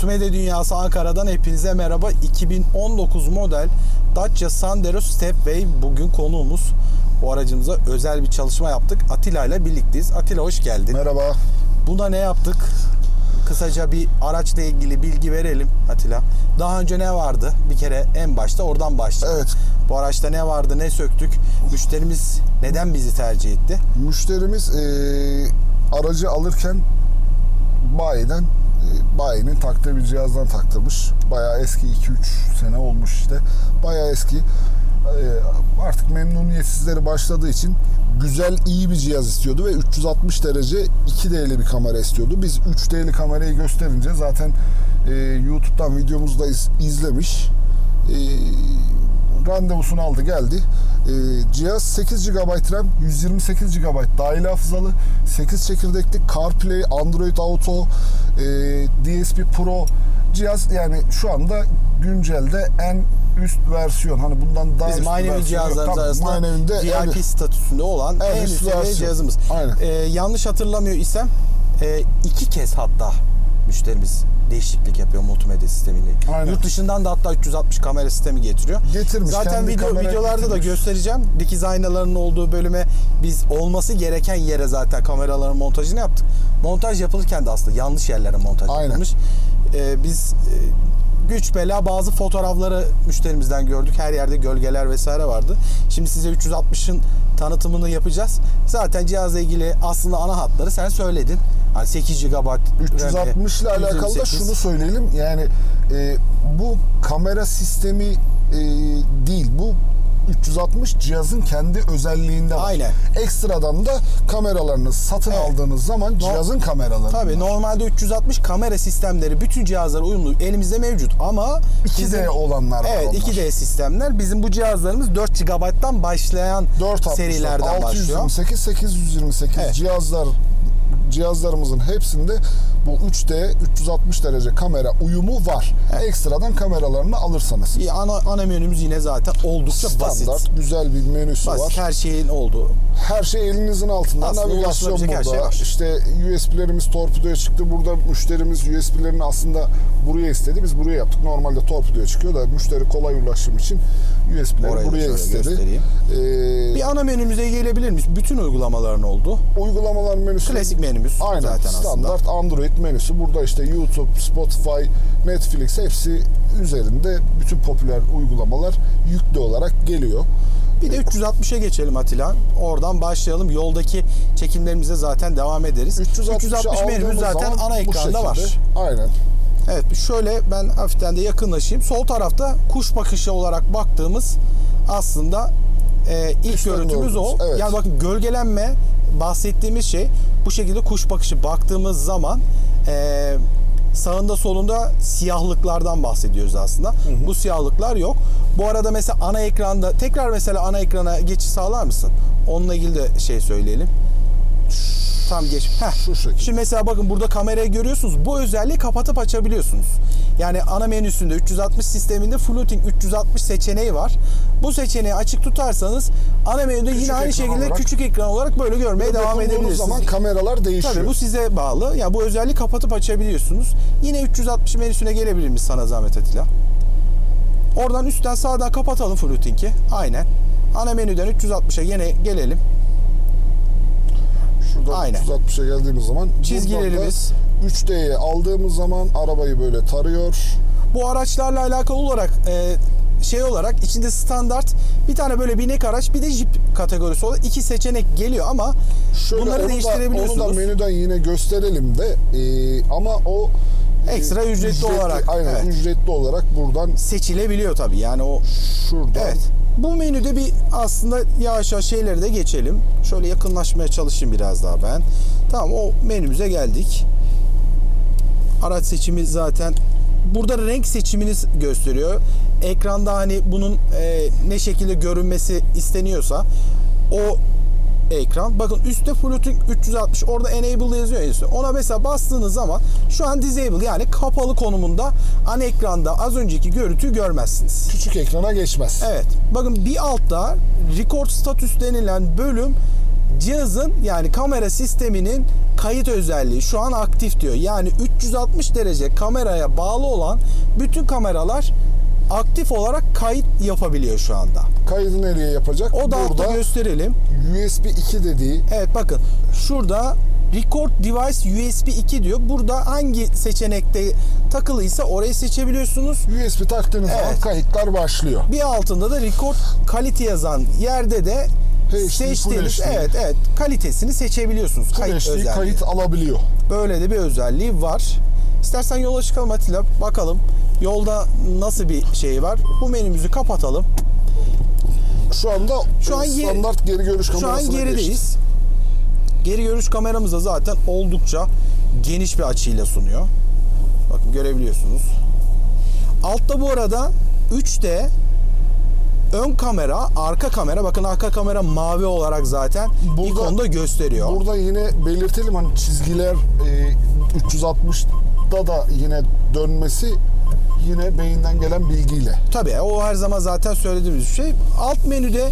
Multimedya Dünyası Ankara'dan hepinize merhaba. 2019 model Dacia Sandero Stepway bugün konuğumuz. Bu aracımıza özel bir çalışma yaptık. Atilla ile birlikteyiz. Atilla hoş geldin. Merhaba. Buna ne yaptık? Kısaca bir araçla ilgili bilgi verelim Atilla. Daha önce ne vardı? Bir kere en başta oradan başlayalım. Evet. Bu araçta ne vardı, ne söktük? Müşterimiz neden bizi tercih etti? Müşterimiz eee, aracı alırken bayiden bayinin taktığı bir cihazdan taktırmış. Bayağı eski 2-3 sene olmuş işte. Bayağı eski. Eee, artık memnuniyetsizleri başladığı için güzel iyi bir cihaz istiyordu ve 360 derece 2D'li bir kamera istiyordu. Biz 3D'li kamerayı gösterince zaten eee, YouTube'dan videomuzda iz- izlemiş. Randevusunu aldı geldi. Ee, cihaz 8 GB RAM, 128 GB dahili hafızalı, 8 çekirdekli CarPlay, Android Auto, e, DSP Pro cihaz yani şu anda güncelde en üst versiyon. Hani bundan daha Bizim üst manevi cihazlarımız arasında manevinde VIP en- statüsünde olan en en, üst üst cihazımız. Aynen. Ee, yanlış hatırlamıyor isem e, iki kez hatta müşterimiz değişiklik yapıyor multimedya sistemiyle. Aynen. Yurt dışından da hatta 360 kamera sistemi getiriyor. Getirmiş, Zaten video, videolarda da getirmiş. göstereceğim. Dikiz aynalarının olduğu bölüme biz olması gereken yere zaten kameraların montajını yaptık. Montaj yapılırken de aslında yanlış yerlere montaj Aynen. yapılmış. Ee, biz e, güç bela bazı fotoğrafları müşterimizden gördük. Her yerde gölgeler vesaire vardı. Şimdi size 360'ın tanıtımını yapacağız. Zaten cihazla ilgili aslında ana hatları sen söyledin. Hani 8 GB RAM, 360 ile alakalı da 128. şunu söyleyelim. Yani e, bu kamera sistemi e, değil. Bu 360 cihazın kendi özelliğinde var. Aynen. Ekstradan da kameralarını satın Evet. aldığınız zaman cihazın kameraları. Tabii var. normalde 360 kamera sistemleri bütün cihazlara uyumlu elimizde mevcut ama 2D bizim- olanlar var Evet onlar. 2D sistemler. Bizim bu cihazlarımız 4 GB'dan başlayan 460, serilerden başlıyor. 628, 828 Evet. cihazlar cihazlarımızın hepsinde bu 3D 360 derece kamera uyumu var. Ekstradan kameralarını alırsanız. İyi, Ana, ana menümüz yine zaten oldukça Standart basit. güzel bir menüsü Basit var. her şeyin olduğu. Her şey elinizin altında. Aslında Navigasyon ulaşılabilecek her burada. şey var. İşte USB'lerimiz torpidoya çıktı. Burada müşterimiz USB'lerini aslında buraya istedi. Biz buraya yaptık. Normalde torpidoya çıkıyor da müşteri kolay ulaşım için USB'leri buraya istedi. göstereyim. Ee, Bir ana menümüze gelebilir miyiz? Bütün uygulamaların olduğu. uygulamalar menüsü Klasik menümüz Aynen zaten aslında. standart Android menüsü. Burada işte YouTube, Spotify, Netflix hepsi üzerinde bütün popüler uygulamalar yüklü olarak geliyor. Bir de 360'a geçelim Atilla. Oradan başlayalım. Yoldaki çekimlerimize zaten devam ederiz. 360 menümüz zaten ana ekranda var. Aynen. Evet şöyle ben hafiften de yakınlaşayım. Sol tarafta kuş bakışı olarak baktığımız aslında e, ilk Kuşların görüntümüz o. gördüğümüz, evet. Yani bakın gölgelenme bahsettiğimiz şey bu şekilde kuş bakışı baktığımız zaman e, sağında solunda siyahlıklardan bahsediyoruz aslında. Bu siyahlıklar yok. Bu arada mesela ana ekranda tekrar mesela ana ekrana geçiş sağlar mısın? Onunla ilgili de şey söyleyelim. Tam geç. Heh. Şu şekilde. Şimdi mesela bakın burada kamerayı görüyorsunuz. Bu özelliği kapatıp açabiliyorsunuz. Yani ana menüsünde 360 sisteminde floating 360 seçeneği var. Bu seçeneği açık tutarsanız ana menüde Küçük yine aynı şekilde olarak- küçük ekran olarak böyle görmeye devam edebilirsiniz. zaman kameralar değişiyor. Tabii bu size bağlı. Yani bu özelliği kapatıp açabiliyorsunuz. Yine 360 menüsüne gelebilir miyiz sana zahmet Atilla? Oradan üstten sağdan kapatalım floating'i. Aynen. Ana menüden 360'a yine gelelim. Şuradan Aynen. 360'a geldiğimiz zaman Çizgilerimiz. buradan da 3D'ye aldığımız zaman arabayı böyle tarıyor. Bu araçlarla alakalı olarak e, şey olarak içinde standart bir tane böyle binek araç bir de jip kategorisi olarak iki seçenek geliyor ama Şöyle bunları onu da, değiştirebiliyorsunuz. onu da menüden yine gösterelim de ee, ama o ee, Ekstra ücretli olarak, Aynen evet. ücretli olarak buradan Seçilebiliyor tabii yani o şuradan Evet. Bu menüde bir aslında yavaş yavaş şeyleri de geçelim. Şöyle yakınlaşmaya çalışayım biraz daha ben. Tamam o menümüze geldik. Araç seçimi zaten burada renk seçiminiz gösteriyor. Ekranda hani bunun e, ne şekilde görünmesi isteniyorsa o ekran. Bakın üstte floating 360 orada enable yazıyor üstte. Ona mesela bastığınız zaman şu an disable yani kapalı konumunda ana ekranda az önceki görüntüyü görmezsiniz. küçük ekrana geçmez. Evet. Bakın bir altta record status denilen bölüm cihazın yani kamera sisteminin kayıt özelliği şu an aktif diyor. Yani 360 derece kameraya bağlı olan bütün kameralar aktif olarak kayıt yapabiliyor şu anda. Kaydı nereye yapacak? O da altta Burada gösterelim. USB 2 dediği Evet bakın şurada Record Device USB 2 diyor. Burada hangi seçenekte takılıysa orayı seçebiliyorsunuz. USB taktığınız zaman Evet. kayıtlar başlıyor. Bir altında da Record Quality yazan yerde de HD, seçtiğiniz evet evet kalitesini seçebiliyorsunuz. Kayıt kayıt alabiliyor. Böyle de bir özelliği var. İstersen yola çıkalım Atilla. Bakalım yolda nasıl bir şey var. Bu menümüzü kapatalım. Şu anda Şu an standart geri görüş Şu kamerasına an gerideyiz. geçtik. Geri görüş kameramız da zaten oldukça geniş bir açıyla sunuyor. Bakın görebiliyorsunuz. Altta bu arada 3D ön kamera, arka kamera. Bakın arka kamera mavi olarak zaten Burada- ikonda gösteriyor. Burada yine belirtelim hani çizgiler e, 360'da da yine dönmesi yine beyinden gelen bilgiyle. Tabii o her zaman zaten söylediğimiz şey. Alt menüde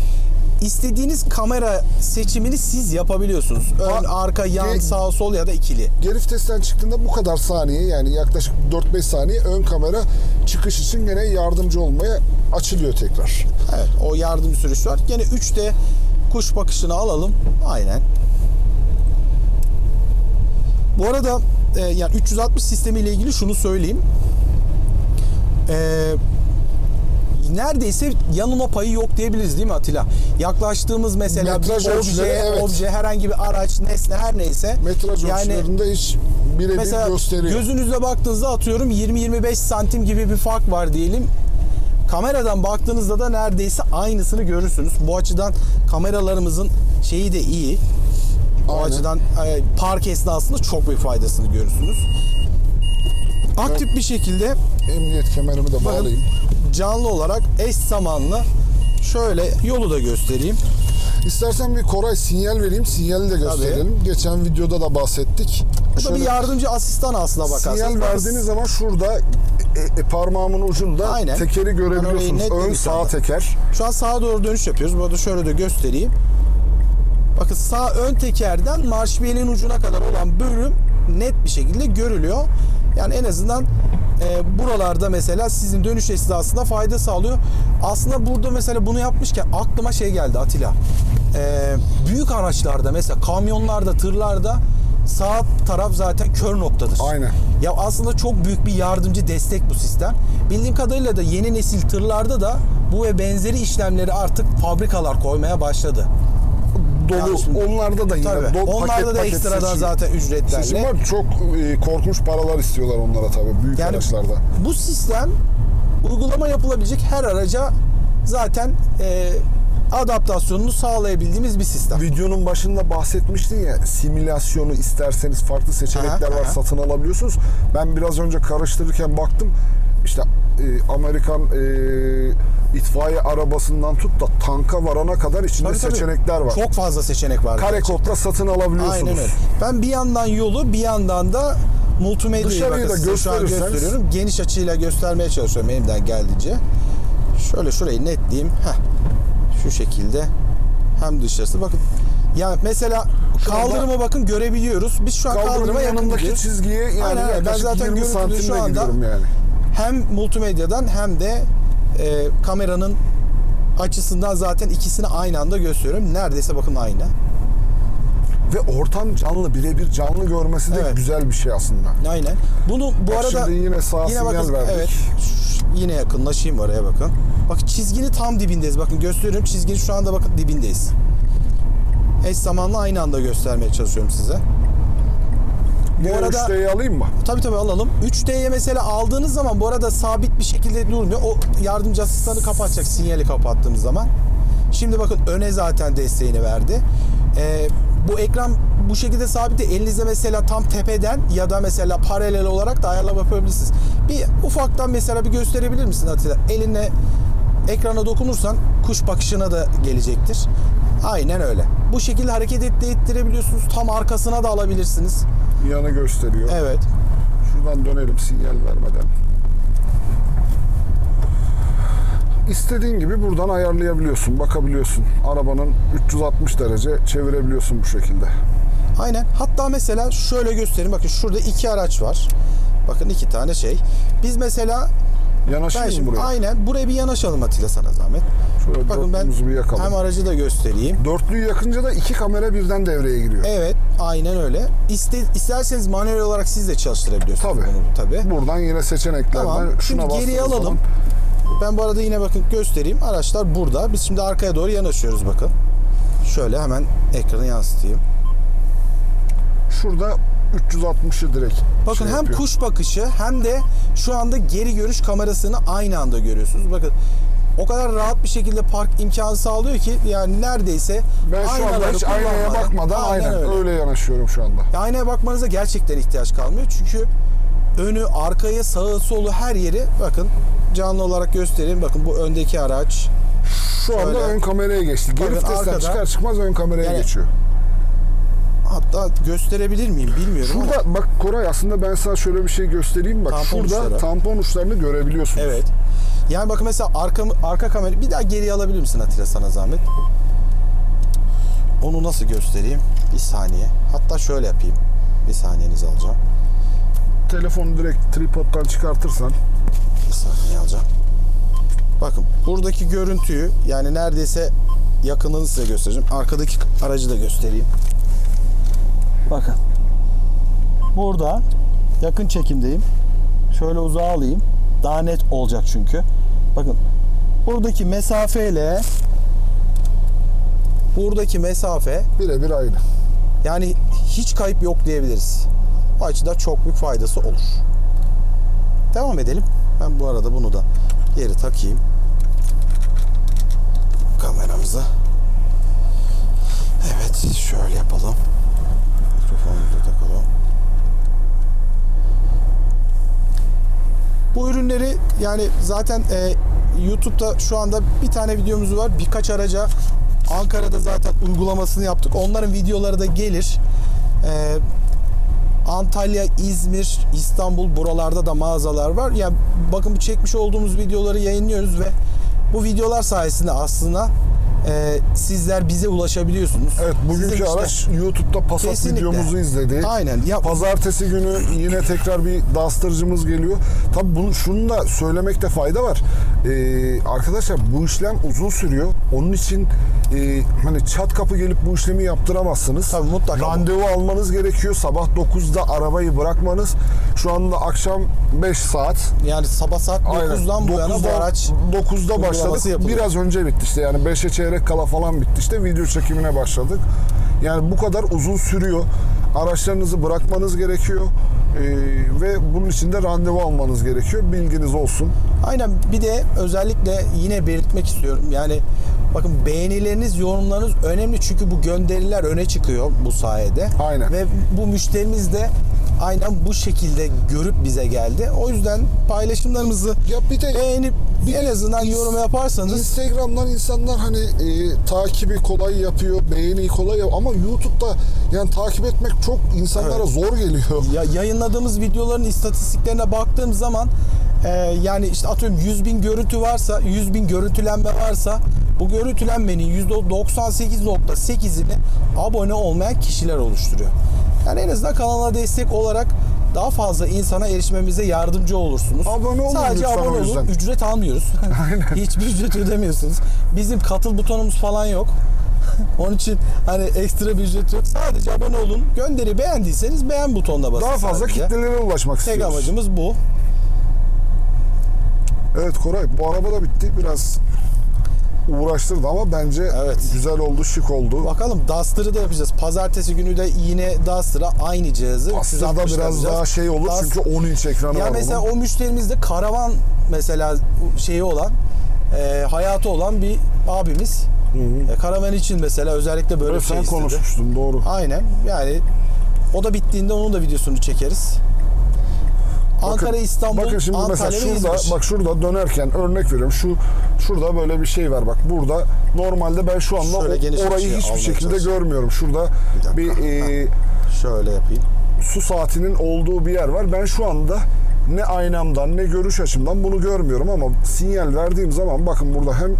istediğiniz kamera seçimini siz yapabiliyorsunuz. Ön, Ha, arka, yan, ge- sağ, sol ya da ikili. Geri vitesten çıktığında bu kadar saniye yani yaklaşık 4-5 saniye ön kamera çıkış için gene yardımcı olmaya açılıyor tekrar. Evet o yardım sürüş var. Gene 3D kuş bakışını alalım. Aynen. Bu arada e, yani 360 sistemi ile ilgili şunu söyleyeyim. E, neredeyse yanılma payı yok diyebiliriz değil mi Atilla? Yaklaştığımız mesela Metraj bir obje, evet. obje, herhangi bir araç, nesne her neyse. Metraj ölçülerinde hiç birebir Mesela gösteriyor. gözünüzle baktığınızda atıyorum 20-25 santim gibi bir fark var diyelim. Kameradan baktığınızda da neredeyse aynısını görürsünüz. Bu açıdan kameralarımızın şeyi de iyi. O Aynen. açıdan e, park esnasında çok büyük faydasını görürsünüz. Aktif bir şekilde Emniyet kemerimi de bağlayayım. canlı olarak eş zamanlı şöyle yolu da göstereyim. İstersen bir Koray sinyal vereyim. Sinyali de gösterelim. Geçen videoda da bahsettik. Bu da Şöyle bir yardımcı asistan aslına bakarsanız. sinyal verdiğiniz zaman şurada e, e, parmağımın ucunda Aynen. tekeri Ben orayı görebiliyorsunuz. Ön sağ teker. Şu an sağa doğru dönüş yapıyoruz. Bu arada şöyle de göstereyim. Bakın sağ ön tekerden marşpiyenin ucuna kadar olan bölüm net bir şekilde görülüyor. Yani en azından e, buralarda mesela sizin dönüş esnasında fayda sağlıyor. Aslında burada mesela bunu yapmışken aklıma şey geldi Atilla. E, büyük araçlarda mesela kamyonlarda, tırlarda sağ taraf zaten kör noktadır. Aynen. Ya aslında çok büyük bir yardımcı destek bu sistem. Bildiğim kadarıyla da yeni nesil tırlarda da bu ve benzeri işlemleri artık fabrikalar koymaya başladı. Dolu. Yani şimdi- Onlarda da yine Tabii. dolu Onlarda paket da paket ekstradan seçim. zaten ücretlerle. Seçim var. Çok e, korkunç paralar istiyorlar onlara tabii büyük Yani araçlarda. bu sistem uygulama yapılabilecek her araca zaten e, adaptasyonunu sağlayabildiğimiz bir sistem. Videonun başında bahsetmiştin ya simülasyonu isterseniz farklı seçenekler Aha, var aha. satın alabiliyorsunuz. Ben biraz önce karıştırırken baktım işte e, Amerikan e, itfaiye arabasından tut da tanka varana kadar içinde Tabii, tabii. seçenekler var. Çok fazla seçenek var. Kare kodla satın alabiliyorsunuz. Aynen öyle. Ben bir yandan yolu bir yandan da multimedyayı Dışarıyı da şu an gösteriyorum. Geniş açıyla göstermeye çalışıyorum elimden geldiğince. Şöyle şurayı netleyeyim. Heh. Şu şekilde. Hem dışarısı. Bakın ya mesela Şu kaldırıma bakın görebiliyoruz. Biz şu an kaldırıma yakın yanındaki gidiyoruz. çizgiye yani Aynen. Ben zaten 20 görüntülü santimde şu anda gidiyorum yani. hem multimedyadan hem de e, kameranın açısından zaten ikisini aynı anda gösteriyorum. Neredeyse bakın aynı. Ve ortam canlı, birebir canlı görmesi de Evet. güzel bir şey aslında. Aynen. Bunu bu Bak arada şimdi yine sağ sinyal bakın, verdik. Evet. Şş, Yine yakınlaşayım oraya bakın. Bak çizginin tam dibindeyiz. Bakın gösteriyorum. Çizginin şu anda bakın dibindeyiz. Eş zamanlı aynı anda göstermeye çalışıyorum size. Bu Yine arada 3D'yi alayım mı? tabii tabii alalım. 3D'ye mesela aldığınız zaman bu arada sabit bir şekilde durmuyor. O yardımcı asistanı kapatacak sinyali kapattığımız zaman. Şimdi bakın öne zaten desteğini verdi. Ee, bu ekran bu şekilde sabit de elinizde mesela tam tepeden ya da mesela paralel olarak da ayarlama yapabilirsiniz. Bir ufaktan mesela bir gösterebilir misin Atilla? Eline ekrana dokunursan kuş bakışına da gelecektir. Aynen öyle. Bu şekilde hareket et- ettirebiliyorsunuz. Tam arkasına da alabilirsiniz. Yanı gösteriyor. Evet. Şuradan dönelim sinyal vermeden. istediğin gibi buradan ayarlayabiliyorsun, bakabiliyorsun. Arabanın 360 derece çevirebiliyorsun bu şekilde. Aynen. Hatta mesela şöyle göstereyim. Bakın şurada iki araç var. Bakın iki tane şey. Biz mesela ben Yanaşayım şimdi buraya. aynen buraya bir yanaşalım Atilla sana zahmet. Şöyle Bakın ben bir yakalım. hem aracı da göstereyim. Dörtlüyü yakınca da iki kamera birden devreye giriyor. Evet, aynen öyle. İste, isterseniz manuel olarak siz de çalıştırabiliyorsunuz Tabii. bunu tabii. Buradan yine seçeneklerden Tamam. şuna Şimdi geriye alalım. zaman Ben bu arada yine bakın göstereyim. Araçlar burada. Biz şimdi arkaya doğru yanaşıyoruz bakın. Şöyle hemen ekranı yansıtayım. Şurada 360'ı direkt Bakın şey hem yapıyor. kuş bakışı hem de şu anda geri görüş kamerasını aynı anda görüyorsunuz. Bakın o kadar rahat bir şekilde park imkanı sağlıyor ki yani neredeyse Ben şu anda hiç aynaya bakmadan aynen, öyle. öyle. yanaşıyorum şu anda. Ya Aynaya bakmanıza gerçekten ihtiyaç kalmıyor. Çünkü önü, arkayı, sağı, solu her yeri bakın canlı olarak göstereyim. Bakın bu öndeki araç. Şu anda Şöyle. ön kameraya geçti. Geri vitesten çıkar çıkmaz ön kameraya Yani- geçiyor. Hatta gösterebilir miyim bilmiyorum ama. Şurada bak Koray aslında ben sana şöyle bir şey göstereyim. Bak Tampon şurada uçları. tampon uçlarını görebiliyorsun. Evet. Yani bakın mesela arka, arka kamera bir daha geriye alabilir misin Atilla sana zahmet? Onu nasıl göstereyim? Bir saniye. Hatta şöyle yapayım. Bir saniyenizi alacağım. Telefonu direkt tripodtan çıkartırsan Bir saniye alacağım. Bakın buradaki görüntüyü yani neredeyse yakınını size göstereceğim. Arkadaki aracı da göstereyim. Bakın. Burada yakın çekimdeyim. Şöyle uzağa alayım. Daha net olacak çünkü. Bakın buradaki mesafeyle buradaki mesafe birebir aynı. yani hiç kayıp yok diyebiliriz. Bu açıdan çok büyük faydası olur. Devam edelim. Ben bu arada bunu da geri takayım. Kameramızı. Evet şöyle yapalım. Mikrofonumuzu takalım. Bu ürünleri yani zaten e, YouTube'da şu anda bir tane videomuz var. Birkaç araca Ankara'da zaten uygulamasını yaptık. Onların videoları da gelir. E, Antalya, İzmir, İstanbul buralarda da mağazalar var. Yani bakın bu çekmiş olduğumuz videoları yayınlıyoruz ve bu videolar sayesinde aslında e, sizler bize ulaşabiliyorsunuz. Evet bugünkü Sizin işte- araç YouTube'da Passat Kesinlikle. videomuzu izledi. Aynen. Ya, Pazartesi günü yine tekrar bir Duster'cımız geliyor. Tabii bunu şunu da söylemekte fayda var. Ee, arkadaşlar bu işlem uzun sürüyor. Onun için e, hani çat kapı gelip bu işlemi yaptıramazsınız. Tabii mutlaka. Randevu almanız gerekiyor. Sabah 9'da arabayı bırakmanız. Şu anda akşam 5 saat. yani sabah saat 9'dan bu yana bu 9'da araç 9'da uygulaması başladık. Biraz önce bitti işte. Yani 5'e çeyrek kala falan bitti işte. Video çekimine başladık. Yani bu kadar uzun sürüyor. Araçlarınızı bırakmanız gerekiyor. Ee, ve bunun için de randevu almanız gerekiyor. Bilginiz olsun. Aynen bir de özellikle yine belirtmek istiyorum. Yani bakın beğenileriniz, yorumlarınız önemli çünkü bu gönderiler öne çıkıyor bu sayede. Aynen. Ve bu müşterimiz de aynen bu şekilde görüp bize geldi. O yüzden paylaşımlarımızı Ya bir de beğenip bir en azından yorum yaparsanız Instagram'dan insanlar hani e, takibi kolay yapıyor, beğeniyi kolay yapıyor ama YouTube'da yani takip etmek çok insanlara Evet. zor geliyor. ya yayınladığımız videoların istatistiklerine baktığım zaman e, yani işte atıyorum 100 bin görüntü varsa 100 bin görüntülenme varsa bu görüntülenmenin %98.8'ini abone olmayan kişiler oluşturuyor. Yani en azından kanala destek olarak daha fazla insana erişmemize yardımcı olursunuz. Abone olun Sadece lütfen abone olun. Ücret almıyoruz. Hiçbir ücret ödemiyorsunuz. Bizim katıl butonumuz falan yok. Onun için hani ekstra bir ücret yok. Sadece abone olun. Gönderi beğendiyseniz beğen butonuna basın. Daha fazla sadece. kitlelere ulaşmak Tek istiyoruz. amacımız bu. Evet Koray bu araba da bitti. Biraz uğraştırdı ama bence Evet. güzel oldu, şık oldu. Bakalım Duster'ı da yapacağız. Pazartesi günü de yine Duster'a aynı cihazı. 360 biraz yapacağız. daha şey olur Duster- çünkü 10 inç ekranı Ya var mesela onun. o müşterimiz de karavan mesela şeyi olan e, hayatı olan bir abimiz. E, karavan için mesela özellikle böyle Evet, bir şey sen istedi. konuşmuştun doğru. Aynen. Yani o da bittiğinde onun da videosunu çekeriz. Ankara, İstanbul, bakın şimdi Antalya mesela şurada İzmir. bak şurada dönerken örnek veriyorum. Şu şurada böyle bir şey var bak. Burada normalde ben şu anda o- orayı açıyı hiçbir şekilde görmüyorum. Şurada Bir bir, e, Şöyle yapayım. su saatinin olduğu bir yer var. Ben şu anda ne aynamdan ne görüş açımdan bunu görmüyorum ama sinyal verdiğim zaman bakın burada hem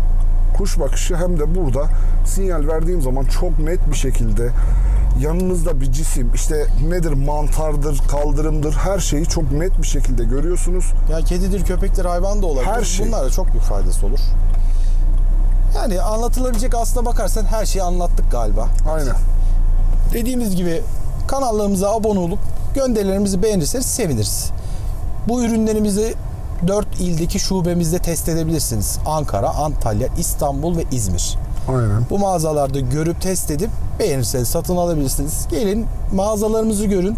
kuş bakışı hem de burada sinyal verdiğim zaman çok net bir şekilde yanınızda bir cisim işte nedir mantardır kaldırımdır her şeyi çok net bir şekilde görüyorsunuz. Ya kedidir, köpektir, hayvan da olabilir. Her şey. Bunlar da çok büyük faydası olur. Yani anlatılabilecek aslına bakarsan her şeyi anlattık galiba. Aynen. Dediğimiz gibi kanallarımıza abone olup gönderilerimizi beğenirseniz seviniriz. Bu ürünlerimizi 4 ildeki şubemizde test edebilirsiniz. Ankara, Antalya, İstanbul ve İzmir. Aynen. Bu mağazalarda görüp test edip beğenirseniz satın alabilirsiniz. Gelin mağazalarımızı görün,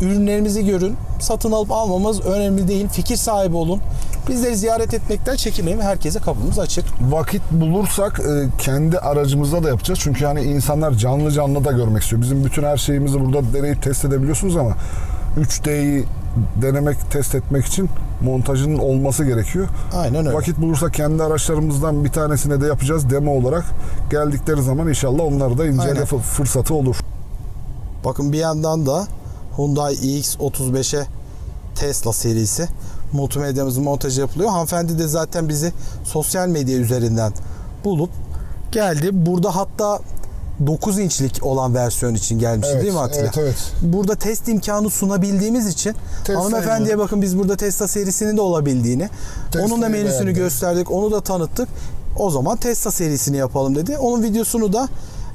ürünlerimizi görün. Satın alıp almamız önemli değil. Fikir sahibi olun. Bizleri ziyaret etmekten çekinmeyin. Herkese kapımız açık. Vakit bulursak e, kendi aracımızda da yapacağız. Çünkü yani insanlar canlı canlı da görmek istiyor. Bizim bütün her şeyimizi burada deneyip test edebiliyorsunuz ama 3D'yi denemek, test etmek için montajının olması gerekiyor. Aynen öyle. Vakit bulursak kendi araçlarımızdan bir tanesine de yapacağız demo olarak. Geldikleri zaman inşallah onları da inceleme Aynen. fı- fırsatı olur. Bakın bir yandan da Hyundai iX35'e Tesla serisi multimedyamızın montajı yapılıyor. Hanımefendi de zaten bizi sosyal medya üzerinden bulup geldi. Burada hatta 9 inçlik olan versiyon için gelmişti değil mi Atilla? Evet, evet. Burada test imkanı sunabildiğimiz için hanımefendiye bakın biz burada Tesla serisinin de olabildiğini, Tesla'yı onun da menüsünü beğendim. gösterdik, onu da tanıttık. O zaman Tesla serisini yapalım dedi. Onun videosunu da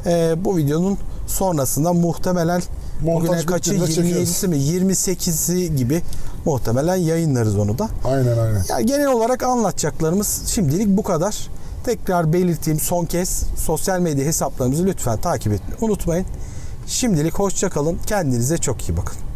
e, bu videonun sonrasında muhtemelen Montaj bugüne kaçı bittiğinde çekiyoruz. 27'si mi 28'i gibi muhtemelen yayınlarız onu da. Aynen aynen. Ya genel olarak anlatacaklarımız şimdilik bu kadar. Tekrar belirteyim son kez sosyal medya hesaplarımızı lütfen takip etmeyi unutmayın. Şimdilik hoşça kalın. Kendinize çok iyi bakın.